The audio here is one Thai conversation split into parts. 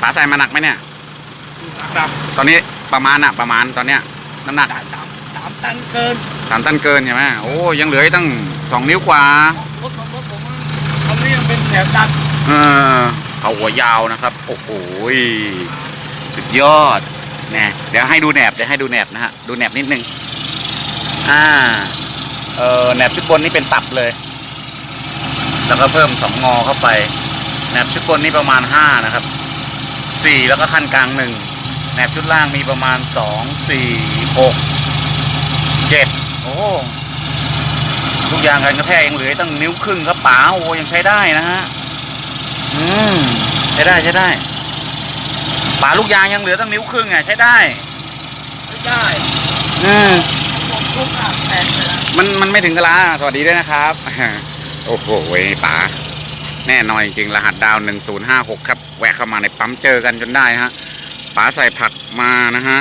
ป๋าใส่มาหนักไหมเนี่ย หนักตอนนี้ประมาณอะประมาณตอนเนี้ยน้ำหนักสามสามตันเกินสามตันเกินใช่ไหมโอ้ยังเหลืออีกตั้งสองนิ้วกว่า รถของรถผมทำนี่ยังเป็นแถบตันเออเขาหัวยาวนะครับ โอ้โหสุดยอดแน่เดี๋ยวให้ดูแหนบเดี๋ยวให้ดูแหนบนะฮะดูแหนบนิดนึงอ่าเออแหนบชุดบนนี่เป็นตับเลย แล้วก็เพิ่มสองงอเข้าไปแหนบชุดบนนี่ประมาณห้านะครับ สี่แล้วก็ขั้นกลางหนึ่งแหนบชุดล่างมีประมาณสองสี่หกเจ็ดโอ้ทุกอย่างกันกระแทกยังเหลือตั้งนิ้วครึ่งครับป๋าโอ้ยังใช้ได้นะฮะอืมใช้ได้ใช้ได้ป่าลูกยางยังเหลือตั้งนิ้วครึ่งอะใช้ได้ไม่ได้อืมผมทุกอ่างแตกเลยนะมันมันไม่ถึงกะลาสวัสดีด้วยนะครับ โอ้โหเว้ยป๋า แน่นอนจริงๆรหัสดาว 1056 ครับ แวะเข้ามาในปั๊มเจอกันจนได้ฮะป๋าใส่ผักมานะฮะ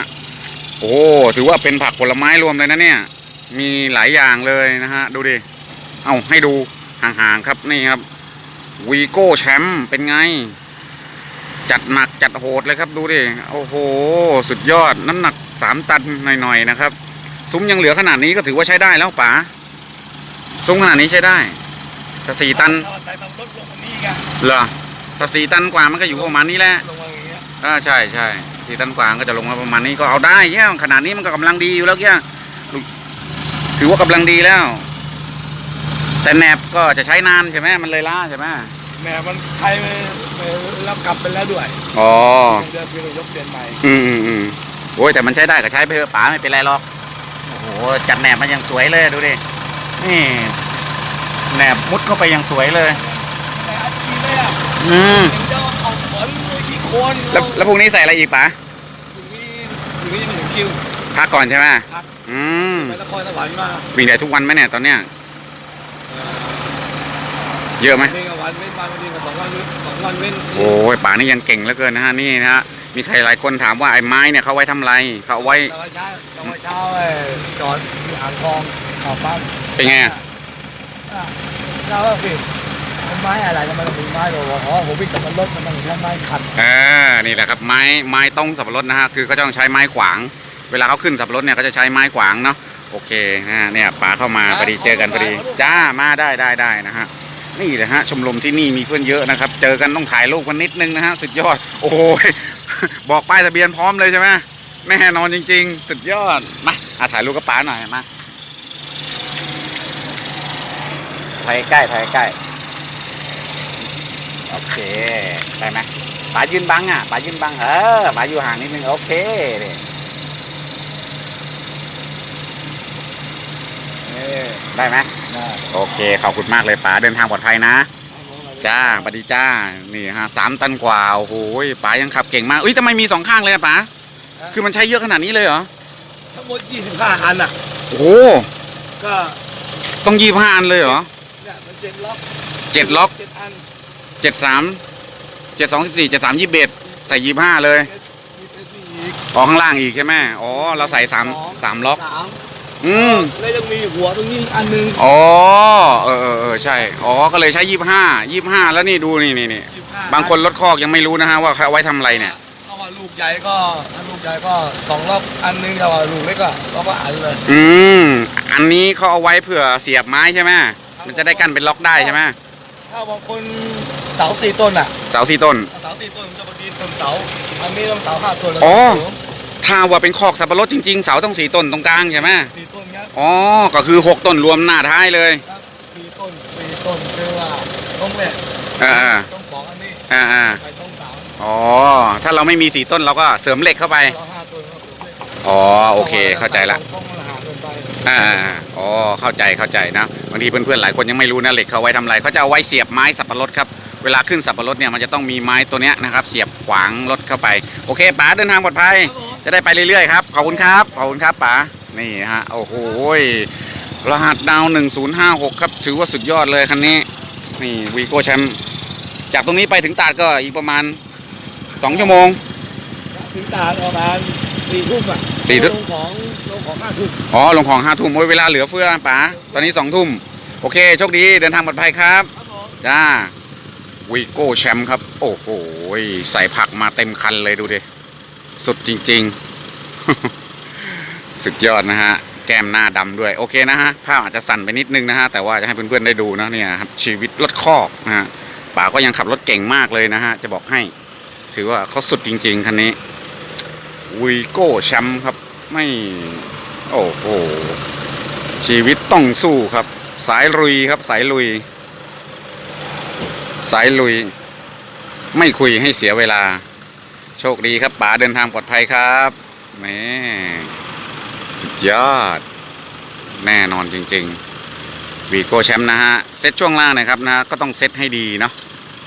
โอ้ถือว่าเป็นผักผลไม้รวมเลยนะเนี่ย มีหลายอย่างเลยนะฮะ ดูดิ เอาให้ดูห่างๆครับนี่ครับวีโก้แชมป์เป็นไง จัดหนักจัดโหดเลยครับดูดิ โอ้โห สุดยอดน้ำหนักสามตันหน่อยๆนะครับ ซุ้มยังเหลือขนาดนี้ก็ถือว่าใช้ได้แล้วป๋าซุ้มขนาดนี้ใช้ได้ถ้าสี่ตัน เหรอถ้าสี่ตันกว่ามันก็อยู่ประมาณนี้แหละลงมาอย่างเงี้ยอ่าใช่ใช่สี่ตันกว่าก็จะลงมาประมาณนี้ก็เอาได้แย่ขนาดนี้มันก็กำลังดีอยู่แล้วแย่ถือว่ากำลังดีแล้ว แต่แหนบก็จะใช้นานใช่ไหมมันเลยล้าใช่ไหมแหมมันใช้ไปไปแล้วกลับไปแล้วด้วยอ๋อเดือนพี่เรายกเปลี่ยนใหม่อืมอืมอืมโอ้ยแต่มันใช้ได้ก็ใช้ไปเถอะป๋าไม่เป็นไรหรอกโอ้โหจัดแหนบมันยังสวยเลยดูดินี่แหนบมุดเข้าไปยังสวยเลยแต่อาชีพ เลยอะอืมถึงจะเอาเขาขนเลยที่โคนแล้วแล้วพรุ่งนี้ใส่อะไรอีกป๋าอยู่นี่อยู่นี่ไม่ถึงคิวพักก่อนใช่ไหมพักอืมไปนครสวรรค์มาวิ่งได้ทุกวันไหมเนี่ยตอนเนี้ยเยอะไหมเว้นกับวันเว้นวันวันนี้กับสองวันเว้นสองวันเว้นโอ้ยป๋านี่ยังเก่งเหลือเกินนะฮะนี่นะฮะมีใครหลายคนถามว่าไอ้ไม้เนี่ยเขาไว้ทำอะไรเขาเอาไว้ตอนเช้าตอนเช้าเอ่อจอดที่อ่างทองเขับปั๊มเป็นไงอะอะแล้วก็พี่มัน ไม้อะไรทำไมมันเป็นไม้เราบอกอ๋อผมวิ่งกับมันรถมันต้องใช้ไม้ขัดเออนี่แหละครับไม้ไม้ต้งสับปะรดนะฮะคือเขาจะต้องใช้ไม้ขวาง เวลาเขาขึ้นสับปะรดเนี่ยเขาจะใช้ไม้ขวางเนาะโอเคนะฮะเนี่ยป๋าเข้ามาพอดีเจอกันพอดีจ้ามาได้ได้ได้นะฮะนี่แหละฮะชมรมที่นี่มีเพื่อนเยอะนะครับ เจอกันต้องถ่ายรูปกันนิดนึงนะฮะสุดยอด โอ้ยบอกป้ายทะเบียนพร้อมเลยใช่ไหมแน่นอนจริง ๆ สุดยอดมาอะถ่ายรูปกับป๋าหน่อยมาถ่ายใกล้ถ่ายใกล้ โอเคได้ไหมป๋ายืนบังอะป๋ายืนบังเออป๋าอยู่ห่างนิดนึงโอเคนี่เออได้ไหมได้โอเคขอบคุณมากเลยป๋าเดินทางปลอดภัยนะ จ้าปฏิจ้า นี่ฮะสามตันกว่าโอ้โหป๋ายังขับเก่งมากอุ้ยทำไมมีสองข้างเลยอะป๋าคือมันใช้เยอะขนาดนี้เลยเหรอทั้งหมด25อันอะโอ้โหก็ต้องยี่ห้าอันเลยเหรอเนี่ยมันเจ็ดล็อกเจ็ดล็อกเจ็ดอัน เจ็ดสามเจ็ดสองสิบสี่เจ็ดสามยี่สิบเอ็ดใส่ยี่ห้าเลยมีเพชรมีอีกอ๋อข้างล่างอีกใช่ไหมอ๋อเราใส่สามสองสามล็อกสามอืมแล้วยังมีหัวตรงนี้อีกอันหนึงอ๋อเออเออเออใช่อ๋อก็เลยใช้ยี่ห้ายี่ห้าแล้วนี่ดูนี่นี่นี่25บางคนรถคอกยังไม่รู้นะฮะว่าเขาเอาไว้ทำอะไรเนี่ยถ้าว่าลูกใหญ่ก็ถ้าลูกใหญ่ก็สองล็อกอันหนึงแต่ว่าลูกเล็กก็ล็อกก็อันเลย อืมอันนี้เขาเอาไว้เผื่อเสียบไม้ใช่ไหมมันจะได้กั้นเป็นล็อกได้ใช่ไหม ถ้าบางคนเสาสี่ต้นอะเสาสี่ต้น เสาสี่ต้นมันจะพอดีต้นเสาอันนี้ต้องเสาห้าต้นเลยอ๋อ ถ้าว่าเป็นคอกสับปะรดจริงๆ เสาต้องสี่ต้นตรงกลางใช่ไหมสี่ต้นเนี้ยอ๋อ ก็คือหกต้นรวมหน้าท้ายเลยครับสี่ต้นสี่ต้นคือว่าต้องแรกอ่าต้องสองอันนี้อ่าอ่าไปต้องสามอ๋อ ถ้าเราไม่มีสี่ต้นเราก็เสริมเหล็กเข้าไปเราห้าต้นก็สูงเลยอ๋อโอเคเข้าใจละ ต้ อ่าอ๋อเข้าใจเข้าใจนะบางทีเพื่อนๆหลายคนยังไม่รู้นะเหล็กเขาไว้ทำอะไรเขาจะเอาไว้เสียบไม้สับปะรดครับเวลาขึ้นสับปะรดเนี่ยมันจะต้องมีไม้ตัวเนี้ยนะครับ เสียบขวางรถเข้าไป โอเคป๋าเดินทางปลอดภัย จะได้ไปเรื่อยๆครับขอบคุณครับขอบคุณครับป๋านี่ฮะโอ้โหรหัสดาว1056 ครับ ถือว่าสุดยอดเลยคันนี้ นี่วีโก้แชมป์จากตรงนี้ไปถึงตาดก็อีกประมาณ 2 ชั่วโมง ถึงตาดประมาณ สี่ทุ่มอะสี่ทุ่ม ลงของลงของห้าทุ่มอ๋อลงของห้าทุ่มโอ้ยเวลาเหลือเฟือป๋าตอนนี้สองทุ่มโอเคโชคดีเดินทางปลอดภัยครับ ครับผมจ้าวีโก้แชมป์ครับ โอ้โหใส่ผักมาเต็มคันเลยดูดิสุดจริง ๆ สุดยอดนะฮะ แก้มหน้าดำด้วย โอเคนะฮะ ภาพอาจจะสั่นไปนิดนึงนะฮะ แต่ว่าจะให้เพื่อนๆได้ดูนะเนี่ยครับ ชีวิตรถคอกนะฮะป๋าก็ยังขับรถเก่งมากเลยนะฮะ จะบอกให้ ถือว่าเขาสุดจริง ๆ คันนี้ วีโก้แชมป์ครับ ไม่ โอ้โห ชีวิตต้องสู้ครับ สายลุยครับสายลุย สายลุย ไม่คุยให้เสียเวลา โชคดีครับป๋าเดินทางปลอดภัยครับแหม่สุดยอด แน่นอนจริง ๆ วีโก้แชมป์นะฮะ เซตช่วงล่างนะครับนะก็ต้องเซตให้ดีเนาะ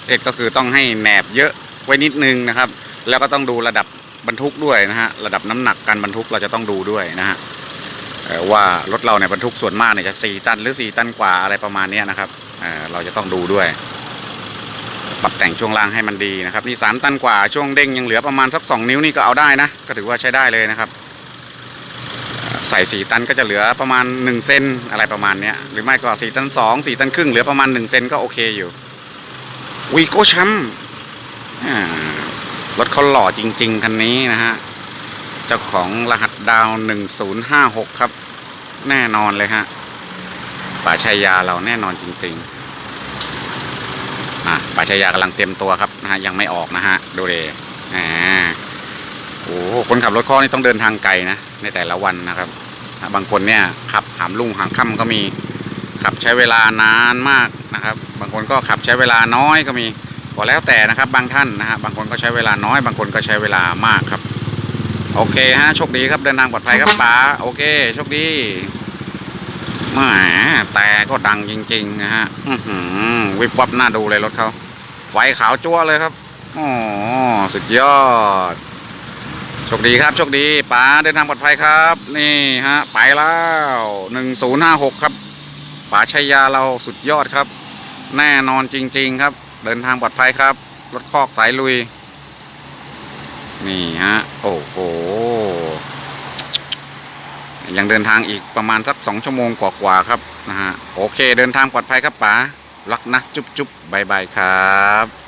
เซตก็คือต้องให้แหนบเยอะไว้นิดนึงนะครับ แล้วก็ต้องดูระดับ บรรทุกด้วยนะฮะระดับน้ำหนักการบรรทุกเราจะต้องดูด้วยนะฮะว่ารถเราเนี่ยบรรทุกส่วนมากเนี่ยจะ 4 ตันหรือ 4 ตันกว่าอะไรประมาณนี้นะครับเเราจะต้องดูด้วย ปรับแต่งช่วงล่างให้มันดีนะครับนี่สามตันกว่าช่วงเด้งยังเหลือประมาณสักสองนิ้วนี่ก็เอาได้นะ ก็ถือว่าใช้ได้เลยนะครับ ใส่สี่ตันก็จะเหลือประมาณหนึ่งเซนอะไรประมาณนี้หรือไม่ก็สี่ตันสองสี่ตันครึ่งเหลือประมาณหนึ่งเซนก็โอเคอยู่วีโก้แชมป์ รถเขาหล่อจริง ๆ คันนี้นะฮะ เจ้าของรหัสดาวหนึ่งศูนย์ห้าหกครับ แน่นอนเลยฮะ ป่าชัยยาเราแน่นอนจริง ๆ อะป่าชายากำลังเตรียมตัวครับนะฮะ ยังไม่ออกนะฮะ ดูเลยอ่าโอ้โหคนขับรถข้อนี่ต้องเดินทางไกลนะ ในแต่ละวันนะครับ บางคนเนี่ยขับหามลุ่งหางค่ำก็มี ขับใช้เวลานานมากนะครับ บางคนก็ขับใช้เวลาน้อยก็มี ก็แล้วแต่นะครับบางท่านนะฮะบางคนก็ใช้เวลาน้อย บางคนก็ใช้เวลามากครับ โอเคฮะโชคดีครับเดินทางปลอดภัยครับป๋าโอเคโชคดีแหมแต่ก็ดังจริง ๆ นะฮะอื้อหือวิบวับหน้าดูเลยรถเขาไฟขาวจั่วเลยครับอ๋อสุดยอดโชคดีครับโชคดีป๋าเดินทางปลอดภัยครับ นี่ฮะไปแล้วหนึ่งศูนย์ห้าหกครับป๋าชัยยาเราสุดยอดครับ แน่นอนจริง ๆ ครับ เดินทางปลอดภัยครับ รถคอกสายลุย นี่ฮะ โอ้โห ยังเดินทางอีกประมาณสักสองชั่วโมงกว่าๆครับนะฮะ โอเค เดินทางปลอดภัยครับป๋ารักนะ จุ๊บจุ๊บบายบายครับ